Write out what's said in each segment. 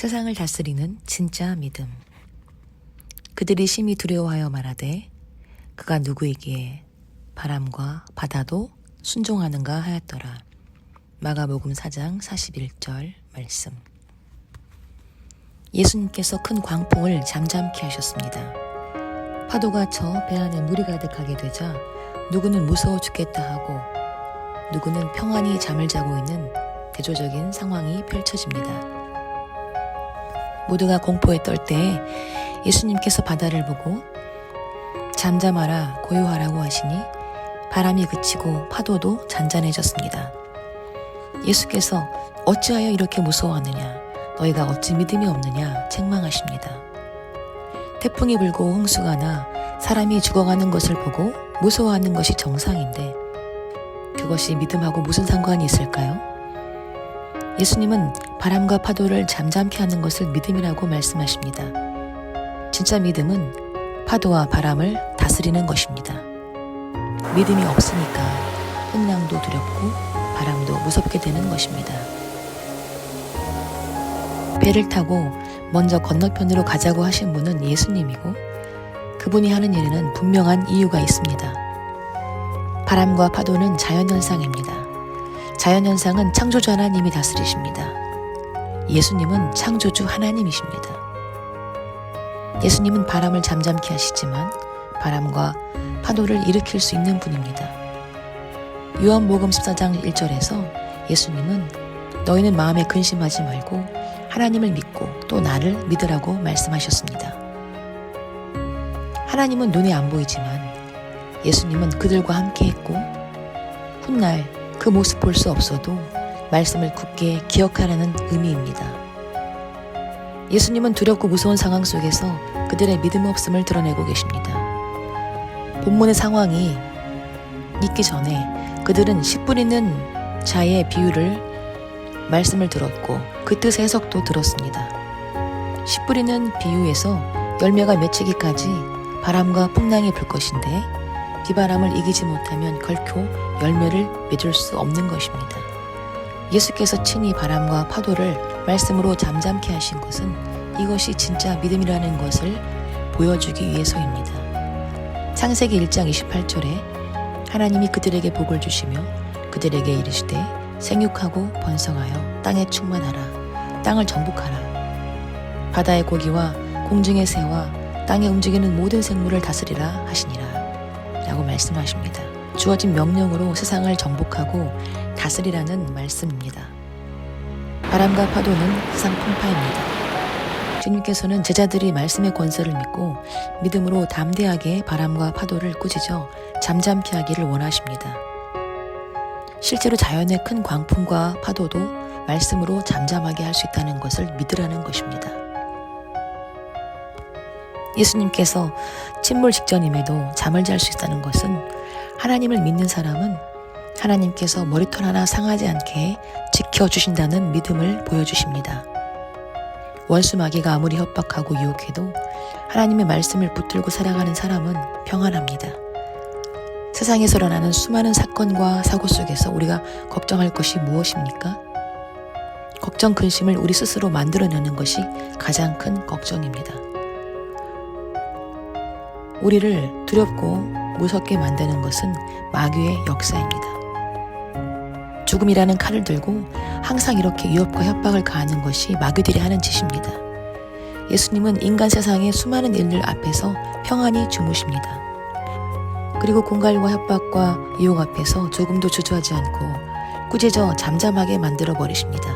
세상을 다스리는 진짜 믿음. 그들이 심히 두려워하여 말하되 그가 누구이기에 바람과 바다도 순종하는가 하였더라. 마가복음 4장 41절 말씀. 예수님께서 큰 광풍을 잠잠케 하셨습니다. 파도가 쳐 배 안에 물이 가득하게 되자 누구는 무서워 죽겠다 하고 누구는 평안히 잠을 자고 있는 대조적인 상황이 펼쳐집니다. 모두가 공포에 떨 때에 예수님께서 바다를 보고 잠잠하라 고요하라고 하시니 바람이 그치고 파도도 잔잔해졌습니다. 예수께서 어찌하여 이렇게 무서워하느냐 너희가 어찌 믿음이 없느냐 책망하십니다. 태풍이 불고 홍수가 나 사람이 죽어가는 것을 보고 무서워하는 것이 정상인데 그것이 믿음하고 무슨 상관이 있을까요? 예수님은 바람과 파도를 잠잠케 하는 것을 믿음이라고 말씀하십니다. 진짜 믿음은 파도와 바람을 다스리는 것입니다. 믿음이 없으니까 풍랑도 두렵고 바람도 무섭게 되는 것입니다. 배를 타고 먼저 건너편으로 가자고 하신 분은 예수님이고 그분이 하는 일에는 분명한 이유가 있습니다. 바람과 파도는 자연현상입니다. 자연현상은 창조주 하나님이 다스리십니다. 예수님은 창조주 하나님이십니다. 예수님은 바람을 잠잠케 하시지만 바람과 파도를 일으킬 수 있는 분입니다. 요한복음 14장 1절에서 예수님은 너희는 마음에 근심하지 말고 하나님을 믿고 또 나를 믿으라고 말씀하셨습니다. 하나님은 눈에 안 보이지만 예수님은 그들과 함께 했고 훗날 그 모습 볼 수 없어도 말씀을 굳게 기억하라는 의미입니다. 예수님은 두렵고 무서운 상황 속에서 그들의 믿음 없음을 드러내고 계십니다. 본문의 상황이 있기 전에 그들은 씨 뿌리는 자의 비유를 말씀을 들었고 그 뜻의 해석도 들었습니다. 씨 뿌리는 비유에서 열매가 맺히기까지 바람과 풍랑이 불 것인데 비바람을 이기지 못하면 결코 열매를 맺을 수 없는 것입니다. 예수께서 친히 바람과 파도를 말씀으로 잠잠케 하신 것은 이것이 진짜 믿음이라는 것을 보여주기 위해서입니다. 창세기 1장 28절에 하나님이 그들에게 복을 주시며 그들에게 이르시되 생육하고 번성하여 땅에 충만하라 땅을 정복하라 바다의 고기와 공중의 새와 땅에 움직이는 모든 생물을 다스리라 하시니라 라고 말씀하십니다. 주어진 명령으로 세상을 정복하고 다스리라는 말씀입니다. 바람과 파도는 세상 풍파입니다. 주님께서는 제자들이 말씀의 권세를 믿고 믿음으로 담대하게 바람과 파도를 꾸짖어 잠잠케 하기를 원하십니다. 실제로 자연의 큰 광풍과 파도도 말씀으로 잠잠하게 할 수 있다는 것을 믿으라는 것입니다. 예수님께서 침몰 직전임에도 잠을 잘 수 있다는 것은 하나님을 믿는 사람은 하나님께서 머리털 하나 상하지 않게 지켜주신다는 믿음을 보여주십니다. 원수 마귀가 아무리 협박하고 유혹해도 하나님의 말씀을 붙들고 살아가는 사람은 평안합니다. 세상에서 일어나는 수많은 사건과 사고 속에서 우리가 걱정할 것이 무엇입니까? 걱정 근심을 우리 스스로 만들어내는 것이 가장 큰 걱정입니다. 우리를 두렵고 무섭게 만드는 것은 마귀의 역사입니다. 죽음이라는 칼을 들고 항상 이렇게 위협과 협박을 가하는 것이 마귀들이 하는 짓입니다. 예수님은 인간 세상의 수많은 일들 앞에서 평안히 주무십니다. 그리고 공갈과 협박과 유혹 앞에서 조금도 주저하지 않고 꾸짖어 잠잠하게 만들어 버리십니다.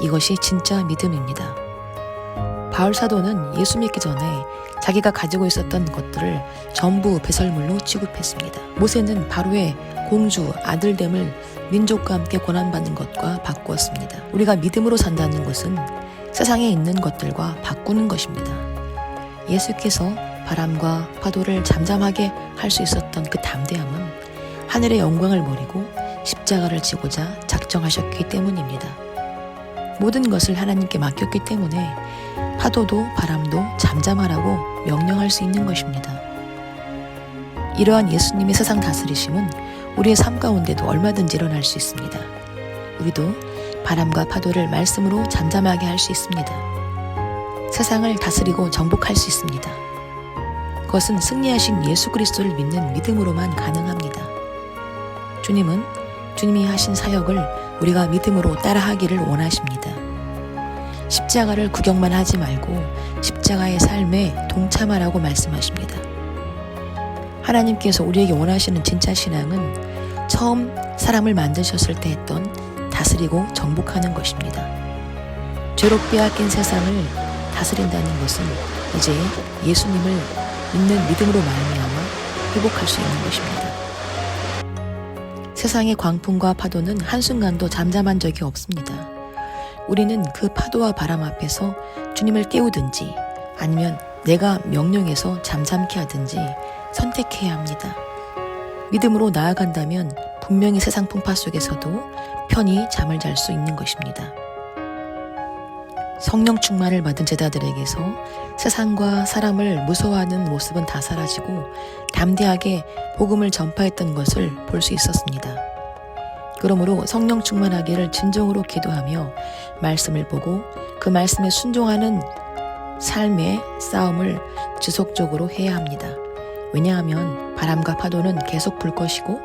이것이 진짜 믿음입니다. 바울 사도는 예수 믿기 전에 자기가 가지고 있었던 것들을 전부 배설물로 취급했습니다. 모세는 바로의 공주 아들됨을 민족과 함께 고난받는 것과 바꾸었습니다. 우리가 믿음으로 산다는 것은 세상에 있는 것들과 바꾸는 것입니다. 예수께서 바람과 파도를 잠잠하게 할 수 있었던 그 담대함은 하늘의 영광을 버리고 십자가를 지고자 작정하셨기 때문입니다. 모든 것을 하나님께 맡겼기 때문에 파도도 바람도 잠잠하라고 명령할 수 있는 것입니다. 이러한 예수님의 세상 다스리심은 우리의 삶 가운데도 얼마든지 일어날 수 있습니다. 우리도 바람과 파도를 말씀으로 잠잠하게 할 수 있습니다. 세상을 다스리고 정복할 수 있습니다. 그것은 승리하신 예수 그리스도를 믿는 믿음으로만 가능합니다. 주님은 주님이 하신 사역을 우리가 믿음으로 따라하기를 원하십니다. 십자가를 구경만 하지 말고 십자가의 삶에 동참하라고 말씀하십니다. 하나님께서 우리에게 원하시는 진짜 신앙은 처음 사람을 만드셨을 때 했던 다스리고 정복하는 것입니다. 죄로 빼앗긴 세상을 다스린다는 것은 이제 예수님을 믿는 믿음으로 말미암아 회복할 수 있는 것입니다. 세상의 광풍과 파도는 한순간도 잠잠한 적이 없습니다. 우리는 그 파도와 바람 앞에서 주님을 깨우든지 아니면 내가 명령해서 잠잠케 하든지 선택해야 합니다. 믿음으로 나아간다면 분명히 세상 풍파 속에서도 편히 잠을 잘 수 있는 것입니다. 성령 충만을 받은 제자들에게서 세상과 사람을 무서워하는 모습은 다 사라지고 담대하게 복음을 전파했던 것을 볼 수 있었습니다. 그러므로 성령 충만하기를 진정으로 기도하며 말씀을 보고 그 말씀에 순종하는 삶의 싸움을 지속적으로 해야 합니다. 왜냐하면 바람과 파도는 계속 불 것이고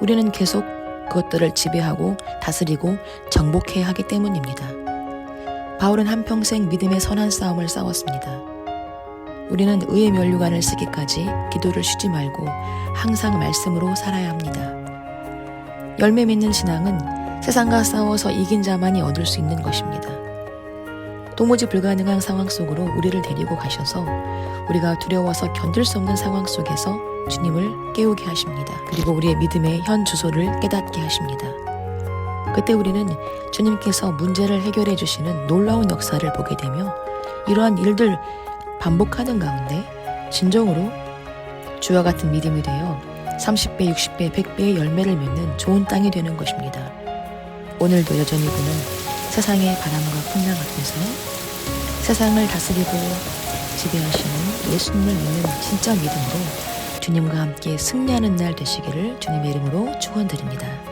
우리는 계속 그것들을 지배하고 다스리고 정복해야 하기 때문입니다. 바울은 한평생 믿음의 선한 싸움을 싸웠습니다. 우리는 의의 면류관을 쓰기까지 기도를 쉬지 말고 항상 말씀으로 살아야 합니다. 열매 맺는 신앙은 세상과 싸워서 이긴 자만이 얻을 수 있는 것입니다. 도무지 불가능한 상황 속으로 우리를 데리고 가셔서 우리가 두려워서 견딜 수 없는 상황 속에서 주님을 깨우게 하십니다. 그리고 우리의 믿음의 현 주소를 깨닫게 하십니다. 그때 우리는 주님께서 문제를 해결해 주시는 놀라운 역사를 보게 되며 이러한 일들 반복하는 가운데 진정으로 주와 같은 믿음이 되어 30배, 60배, 100배의 열매를 맺는 좋은 땅이 되는 것입니다. 오늘도 여전히 우리는 세상의 바람과 풍랑 앞에서 세상을 다스리고 지배하시는 예수님을 믿는 진짜 믿음으로 주님과 함께 승리하는 날 되시기를 주님의 이름으로 축원드립니다.